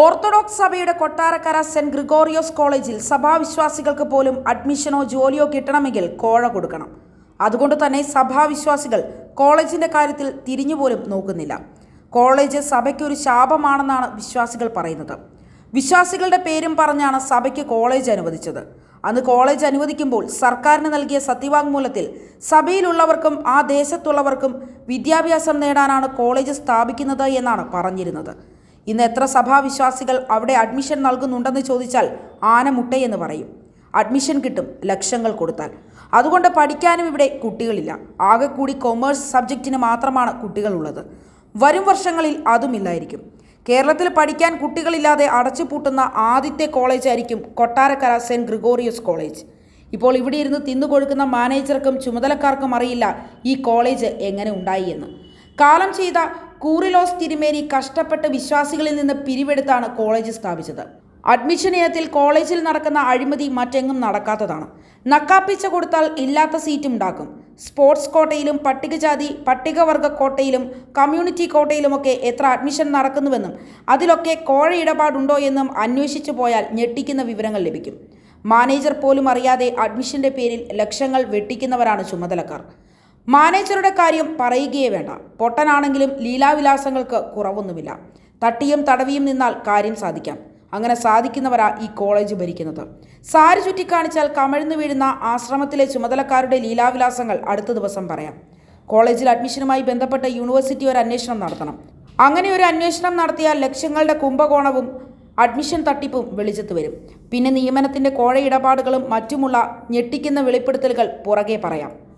Orthodox സഭയുടെ Kottarakkara saint Gregorios കോളേജിൽ സഭാവിശ്വാസികൾക്ക് പോലും അഡ്മിഷനോ ജോലിയോ കിട്ടണമെങ്കിൽ കോഴ കൊടുക്കണം. അതുകൊണ്ട് തന്നെ സഭാവിശ്വാസികൾ കോളേജിന്റെ കാര്യത്തിൽ തിരിഞ്ഞുപോലും നോക്കുന്നില്ല. കോളേജ് സഭയ്ക്കൊരു ശാപമാണെന്നാണ് വിശ്വാസികൾ പറയുന്നത്. വിശ്വാസികളുടെ പേരും പറഞ്ഞാണ് സഭയ്ക്ക് കോളേജ് അനുവദിച്ചത്. അന്ന് കോളേജ് അനുവദിക്കുമ്പോൾ സർക്കാരിന് നൽകിയ സത്യവാങ്മൂലത്തിൽ സഭയിലുള്ളവർക്കും ആ ദേശത്തുള്ളവർക്കും വിദ്യാഭ്യാസം നേടാനാണ് കോളേജ് സ്ഥാപിക്കുന്നത് എന്നാണ് പറഞ്ഞിരുന്നത്. ഇന്ന് എത്ര സഭാവിശ്വാസികൾ അവിടെ അഡ്മിഷൻ നൽകുന്നുണ്ടെന്ന് ചോദിച്ചാൽ ആനമുട്ടയെന്ന് പറയും. അഡ്മിഷൻ കിട്ടും ലക്ഷങ്ങൾ കൊടുത്താൽ. അതുകൊണ്ട് പഠിക്കാനും ഇവിടെ കുട്ടികളില്ല. ആകെ കൂടി കൊമേഴ്സ് സബ്ജക്റ്റിന് മാത്രമാണ് കുട്ടികളുള്ളത്. വരും വർഷങ്ങളിൽ അതുമില്ലായിരിക്കും കേരളത്തിൽ പഠിക്കാൻ കുട്ടികളില്ലാതെ അടച്ചുപൂട്ടുന്ന ആദ്യത്തെ കോളേജായിരിക്കും കൊട്ടാരക്കര സെന്റ് ഗ്രിഗോറിയസ് കോളേജ് ഇപ്പോൾ ഇവിടെ ഇരുന്ന് തിന്നുകൊടുക്കുന്ന മാനേജർക്കും ചുമതലക്കാർക്കും അറിയില്ല ഈ കോളേജ് എങ്ങനെ ഉണ്ടായി എന്ന്. കാലം ചെയ്ത കൂറിലോസ് തിരുമേനി കഷ്ടപ്പെട്ട് വിശ്വാസികളിൽ നിന്ന് പിരിവെടുത്താണ് കോളേജ് സ്ഥാപിച്ചത്. അഡ്മിഷൻ ഇനത്തിൽ കോളേജിൽ നടക്കുന്ന അഴിമതി മറ്റെങ്ങും നടക്കാത്തതാണ്. നക്കാപ്പിച്ച കൊടുത്താൽ ഇല്ലാത്ത സീറ്റും ഉണ്ടാക്കും. സ്പോർട്സ് കോട്ടയിലും പട്ടികജാതി പട്ടികവർഗ കോട്ടയിലും കമ്മ്യൂണിറ്റി കോട്ടയിലുമൊക്കെ എത്ര അഡ്മിഷൻ നടക്കുന്നുവെന്നും അതിലൊക്കെ കോഴ ഇടപാടുണ്ടോ എന്നും അന്വേഷിച്ചു പോയാൽ ഞെട്ടിക്കുന്ന വിവരങ്ങൾ ലഭിക്കും. മാനേജർ പോലും അറിയാതെ അഡ്മിഷന്റെ പേരിൽ ലക്ഷങ്ങൾ വെട്ടിക്കുന്നവരാണ് ചുമതലക്കാർ. മാനേജറുടെ കാര്യം പറയുകയേ വേണ്ട. പൊട്ടനാണെങ്കിലും ലീലാവിലാസങ്ങൾക്ക് കുറവൊന്നുമില്ല. തട്ടിയും തടവിയും നിന്നാൽ കാര്യം സാധിക്കാം. അങ്ങനെ സാധിക്കുന്നവരാ ഈ കോളേജ് ഭരിക്കുന്നത്. സാരി ചുറ്റിക്കാണിച്ചാൽ കമഴ്ന്നു വീഴുന്ന ആശ്രമത്തിലെ ചുമതലക്കാരുടെ ലീലാവിലാസങ്ങൾ അടുത്ത ദിവസം പറയാം. കോളേജിൽ അഡ്മിഷനുമായി ബന്ധപ്പെട്ട യൂണിവേഴ്സിറ്റി ഒരു അന്വേഷണം നടത്തണം. അങ്ങനെ ഒരു അന്വേഷണം നടത്തിയാൽ ലക്ഷ്യങ്ങളുടെ കുംഭകോണവും അഡ്മിഷൻ തട്ടിപ്പും വെളിച്ചത്ത് വരും. പിന്നെ നിയമനത്തിന്റെ കോഴ ഇടപാടുകളും മറ്റുമുള്ള ഞെട്ടിക്കുന്ന വെളിപ്പെടുത്തലുകൾ പുറകെ പറയാം.